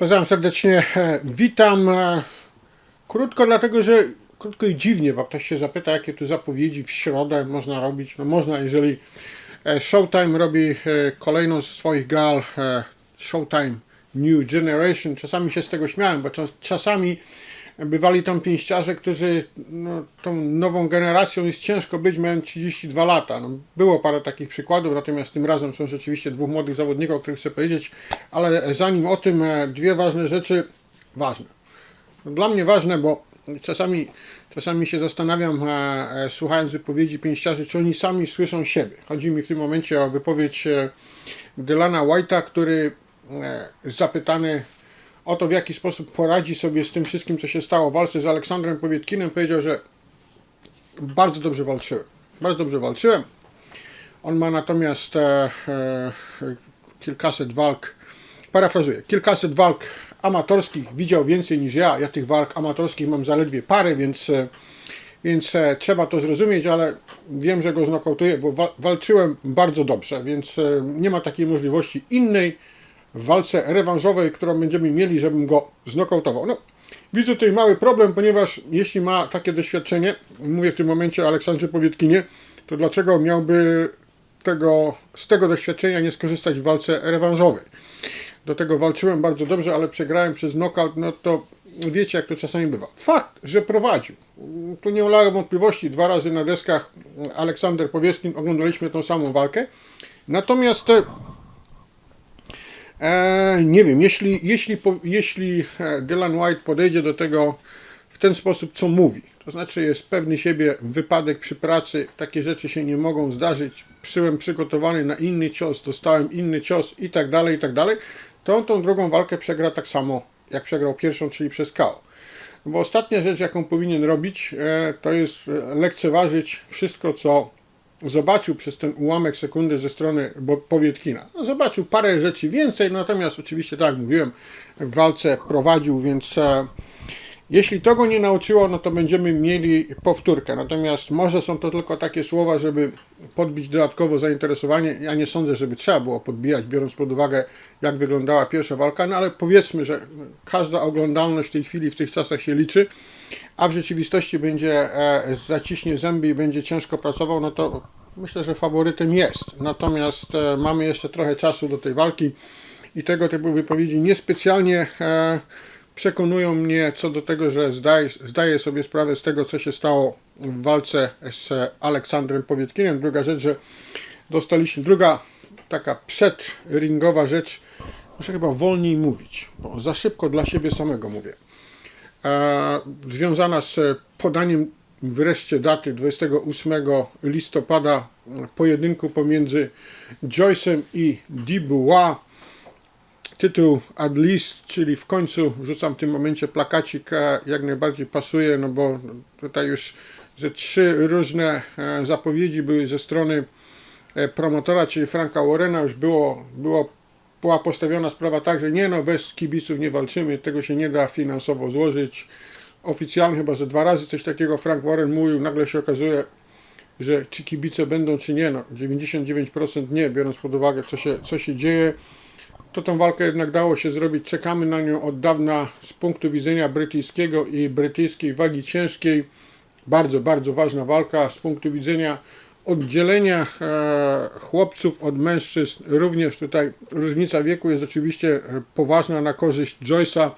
Pozdrawiam serdecznie. E, Witam. e, Krótko, dlatego że krótko i dziwnie, bo ktoś się zapyta, jakie tu zapowiedzi w środę można robić. No można, jeżeli e, Showtime robi kolejną z swoich gal, Showtime New Generation. Czasami się z tego śmiałem, bo czas, czasami bywali tam pięściarze, którzy no, tą nową generacją jest ciężko być, mając 32 lata. No, było parę takich przykładów, natomiast tym razem są rzeczywiście dwóch młodych zawodników, o których chcę powiedzieć, ale zanim o tym, e, dwie ważne rzeczy, ważne. Dla mnie ważne, bo czasami, czasami się zastanawiam, e, e, słuchając wypowiedzi pięściarzy, czy oni sami słyszą siebie. Chodzi mi w tym momencie o wypowiedź Dylana White'a, który zapytany o to, w jaki sposób poradzi sobie z tym wszystkim, co się stało w walce z Aleksandrem Powietkinem, powiedział, że bardzo dobrze walczyłem. Bardzo dobrze walczyłem. On ma natomiast e, e, kilkaset walk, parafrazuję, kilkaset walk amatorskich widział więcej niż ja. Ja tych walk amatorskich mam zaledwie parę, więc, e, więc e, trzeba to zrozumieć, ale wiem, że go znokautuję, bo wa- walczyłem bardzo dobrze, więc e, nie ma takiej możliwości innej w walce rewanżowej, którą będziemy mieli, żebym go znokautował. No, widzę tutaj mały problem, ponieważ jeśli ma takie doświadczenie, mówię w tym momencie o Aleksandrze Powietkinie, to dlaczego miałby tego, z tego doświadczenia nie skorzystać w walce rewanżowej? Do tego walczyłem bardzo dobrze, ale przegrałem przez knockout, no to wiecie jak to czasami bywa. Fakt, że prowadził. Tu nie ulega wątpliwości, dwa razy na deskach Aleksander Powieckin oglądaliśmy tą samą walkę. Natomiast e, nie wiem, jeśli, jeśli, jeśli e, Dylan White podejdzie do tego w ten sposób, co mówi, to znaczy jest pewny siebie, wypadek przy pracy, takie rzeczy się nie mogą zdarzyć, byłem przygotowany na inny cios, dostałem inny cios i tak dalej, i tak dalej, to on tą drugą walkę przegra tak samo, jak przegrał pierwszą, czyli przez KO. Bo ostatnia rzecz, jaką powinien robić, e, to jest e, lekceważyć wszystko, co zobaczył przez ten ułamek sekundy ze strony Powietkina. No, zobaczył parę rzeczy więcej, natomiast oczywiście, tak jak mówiłem, w walce prowadził, więc e, jeśli to go nie nauczyło, no to będziemy mieli powtórkę. Natomiast może są to tylko takie słowa, żeby podbić dodatkowo zainteresowanie. Ja nie sądzę, żeby trzeba było podbijać, biorąc pod uwagę, jak wyglądała pierwsza walka, no ale powiedzmy, że każda oglądalność w tej chwili, w tych czasach się liczy, a w rzeczywistości będzie e, zaciśnie zęby i będzie ciężko pracował, no to myślę, że faworytem jest. Natomiast e, mamy jeszcze trochę czasu do tej walki i tego typu wypowiedzi niespecjalnie e, przekonują mnie co do tego, że zdaję, zdaję sobie sprawę z tego, co się stało w walce z Aleksandrem Powietkinem. Druga rzecz, że dostaliśmy, druga taka przedringowa rzecz, muszę chyba wolniej mówić, bo za szybko dla siebie samego mówię e, związana z podaniem wreszcie daty 28 listopada pojedynku pomiędzy Joyce'em i Dubois. Tytuł At Least, czyli w końcu rzucam w tym momencie plakacik, jak najbardziej pasuje, no bo tutaj już ze trzy różne e, zapowiedzi były ze strony e, promotora, czyli Franka Warrena, już było, było była postawiona sprawa tak, że nie no, bez kibiców nie walczymy, tego się nie da finansowo złożyć. Oficjalnie chyba ze dwa razy coś takiego Frank Warren mówił, nagle się okazuje, że czy kibice będą, czy nie, no 99% nie, biorąc pod uwagę, co się, co się dzieje. To tą walkę jednak dało się zrobić, czekamy na nią od dawna z punktu widzenia brytyjskiego i brytyjskiej wagi ciężkiej. Bardzo, bardzo ważna walka z punktu widzenia oddzielenia e, chłopców od mężczyzn. Również tutaj różnica wieku jest oczywiście e, poważna na korzyść Joyce'a.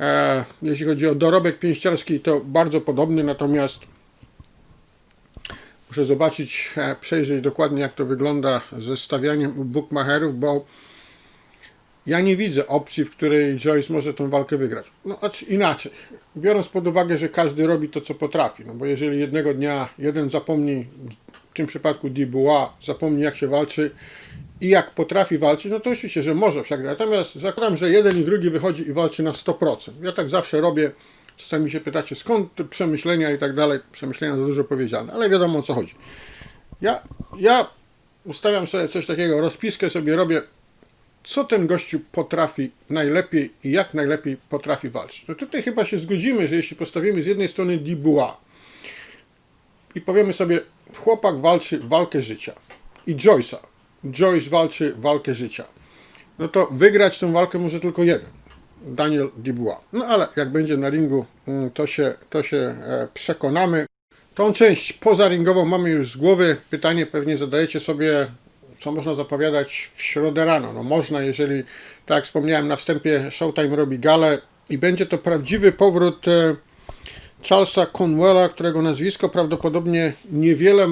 E, jeśli chodzi o dorobek pięściarski, to bardzo podobny, natomiast muszę zobaczyć, przejrzeć dokładnie, jak to wygląda ze stawianiem u bookmacherów, bo ja nie widzę opcji, w której Joyce może tę walkę wygrać. No, inaczej. Biorąc pod uwagę, że każdy robi to, co potrafi. No bo jeżeli jednego dnia jeden zapomni, w tym przypadku Dubois, zapomni jak się walczy i jak potrafi walczyć, no to oczywiście, że może przegrać. Natomiast zakładam, że jeden i drugi wychodzi i walczy na 100%. Ja tak zawsze robię. Czasami się pytacie, skąd te przemyślenia i tak dalej. Przemyślenia za dużo powiedziane, ale wiadomo o co chodzi. Ja, ja ustawiam sobie coś takiego, rozpiskę sobie robię, co ten gościu potrafi najlepiej i jak najlepiej potrafi walczyć. No tutaj chyba się zgodzimy, że jeśli postawimy z jednej strony Dubois i powiemy sobie, chłopak walczy walkę życia i Joyce'a, Joyce walczy walkę życia, no to wygrać tę walkę może tylko jeden. Daniel Dubois. No ale jak będzie na ringu, mm, to się, to się e, przekonamy. Tą część pozaringową mamy już z głowy. Pytanie pewnie zadajecie sobie, co można zapowiadać w środę rano. No można, jeżeli, tak jak wspomniałem na wstępie, Showtime robi galę i będzie to prawdziwy powrót e, Charlesa Conwella, którego nazwisko prawdopodobnie niewiele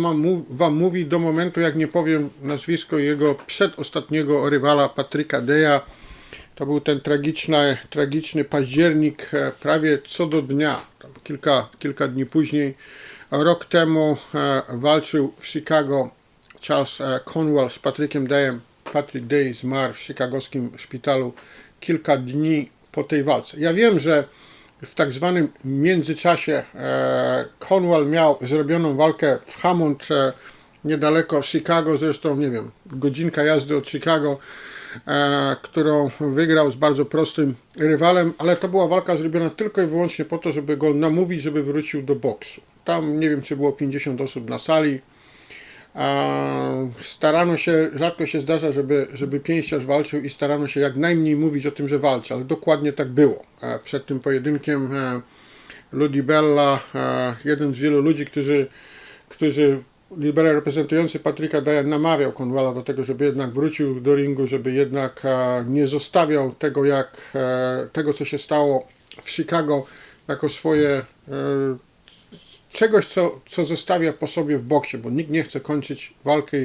wam mówi do momentu, jak nie powiem nazwisko jego przedostatniego rywala Patryka Deja. To był ten tragiczny, tragiczny październik, e, prawie co do dnia, kilka, kilka dni później. Rok temu e, walczył w Chicago Charles e, Conwell z Patrykiem Dayem. Patrick Day zmarł w chicagowskim szpitalu kilka dni po tej walce. Ja wiem, że w tak zwanym międzyczasie e, Conwell miał zrobioną walkę w Hammond e, niedaleko Chicago, zresztą nie wiem, godzinka jazdy od Chicago, którą wygrał z bardzo prostym rywalem, ale to była walka zrobiona tylko i wyłącznie po to, żeby go namówić, żeby wrócił do boksu. Tam nie wiem, czy było 50 osób na sali. Starano się, rzadko się zdarza, żeby, żeby pięściarz walczył i starano się jak najmniej mówić o tym, że walczy, ale dokładnie tak było. E, Przed tym pojedynkiem e, Ludi Bella, e, jeden z wielu ludzi, którzy, którzy libera reprezentujący Patryka Daja namawiał Conwella do tego, żeby jednak wrócił do ringu, żeby jednak nie zostawiał tego, jak, tego co się stało w Chicago, jako swoje czegoś, co, co zostawia po sobie w boksie, bo nikt nie chce kończyć walki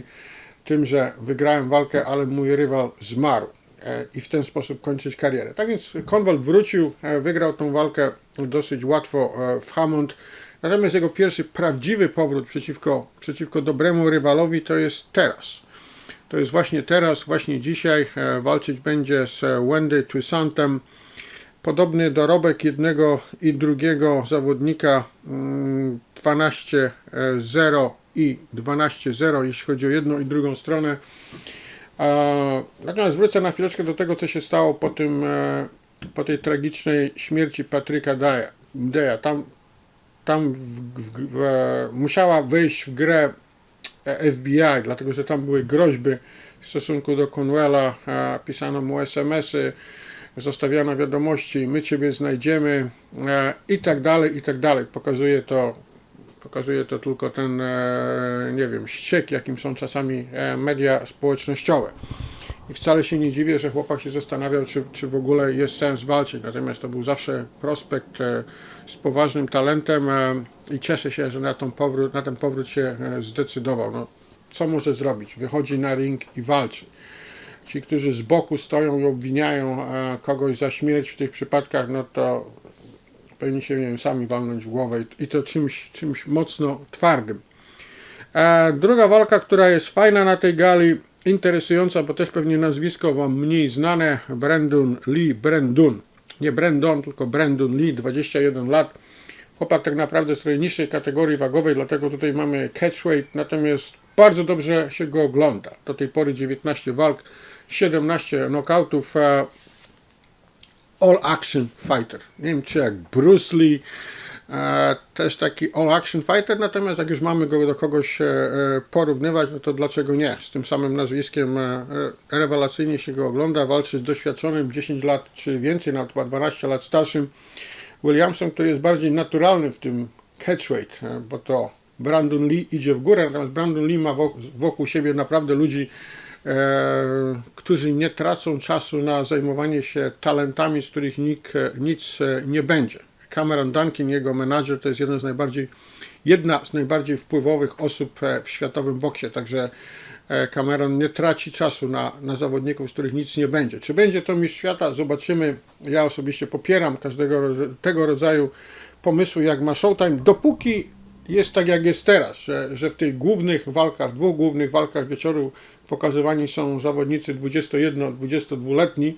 tym, że wygrałem walkę, ale mój rywal zmarł e, i w ten sposób kończyć karierę. Tak więc Conwell wrócił, e, wygrał tą walkę dosyć łatwo e, w Hammond. Natomiast jego pierwszy prawdziwy powrót przeciwko, przeciwko dobremu rywalowi to jest teraz. To jest właśnie teraz, właśnie dzisiaj. Walczyć będzie z Wendy Twisantem. Podobny dorobek jednego i drugiego zawodnika mm, 12-0 i 12-0, jeśli chodzi o jedną i drugą stronę. E, Natomiast wrócę na chwileczkę do tego, co się stało po, tym, e, po tej tragicznej śmierci Patryka Deja. Tam, tam w, w, w, e, musiała wejść w grę e, FBI, dlatego że tam były groźby w stosunku do Conwella, e, pisano mu SMS-y, zostawiano wiadomości, my Ciebie znajdziemy e, i tak dalej, i tak dalej. Pokazuje to, pokazuje to tylko ten, e, nie wiem, ściek, jakim są czasami e, media społecznościowe. I wcale się nie dziwię, że chłopak się zastanawiał, czy, czy w ogóle jest sens walczyć. Natomiast to był zawsze prospekt z poważnym talentem i cieszę się, że na, tą powrót, na ten powrót się zdecydował. No, co może zrobić? Wychodzi na ring i walczy. Ci, którzy z boku stoją i obwiniają e, kogoś za śmierć w tych przypadkach, no to powinni się, nie wiem, sami walnąć w głowę i, to czymś, czymś mocno twardym. E, druga walka, która jest fajna na tej gali, interesująca, bo też pewnie nazwisko Wam mniej znane, Brandon Lee, Brandon, nie Brandon, tylko Brandon Lee, 21 lat. Chłopak tak naprawdę z niższej kategorii wagowej, dlatego tutaj mamy catchweight, natomiast bardzo dobrze się go ogląda. Do tej pory 19 walk, 17 knockoutów. E, all action fighter. Nie wiem czy jak Bruce Lee, e, też taki all action fighter, natomiast jak już mamy go do kogoś e, porównywać, no to dlaczego nie? Z tym samym nazwiskiem rewelacyjnie się go ogląda, walczy z doświadczonym 10 lat czy więcej, nawet chyba 12 lat starszym Williamsem, który jest bardziej naturalny w tym catchweight, bo to Brandon Lee idzie w górę, natomiast Brandon Lee ma wo- wokół siebie naprawdę ludzi, którzy nie tracą czasu na zajmowanie się talentami, z których nikt, e, nic e, nie będzie. Cameron Duncan, jego menadżer, to jest jeden z najbardziej, jedna z najbardziej wpływowych osób e, w światowym boksie, także e, Cameron nie traci czasu na, na zawodników, z których nic nie będzie. Czy będzie to mistrz świata? Zobaczymy. Ja osobiście popieram każdego tego rodzaju pomysły, jak ma Showtime, dopóki jest tak, jak jest teraz, że, że w tych głównych walkach, dwóch głównych walkach wieczoru pokazywani są zawodnicy 21-22-letni,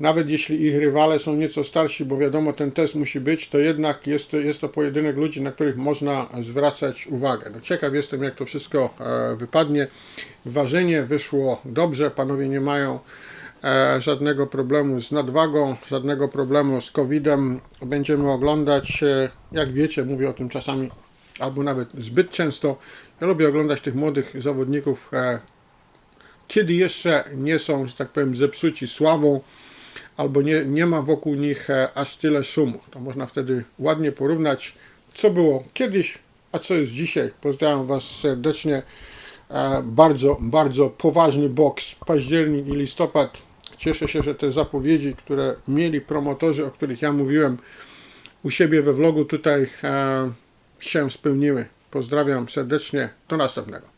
nawet jeśli ich rywale są nieco starsi, bo wiadomo, ten test musi być, to jednak jest, to- jest to pojedynek ludzi, na których można zwracać uwagę. No, ciekaw jestem, jak to wszystko e, wypadnie. Ważenie wyszło dobrze, panowie nie mają e, żadnego problemu z nadwagą, żadnego problemu z COVID-em. Będziemy oglądać, e, jak wiecie, mówię o tym czasami, albo nawet zbyt często. Ja lubię oglądać tych młodych zawodników, kiedy jeszcze nie są, że tak powiem, zepsuci sławą, albo nie, nie ma wokół nich e, aż tyle szumu. To można wtedy ładnie porównać, co było kiedyś, a co jest dzisiaj. Pozdrawiam Was serdecznie. E, Bardzo, bardzo poważny boks, październik i listopad. Cieszę się, że te zapowiedzi, które mieli promotorzy, o których ja mówiłem u siebie we vlogu tutaj, e, się spełniły. Pozdrawiam serdecznie. Do następnego.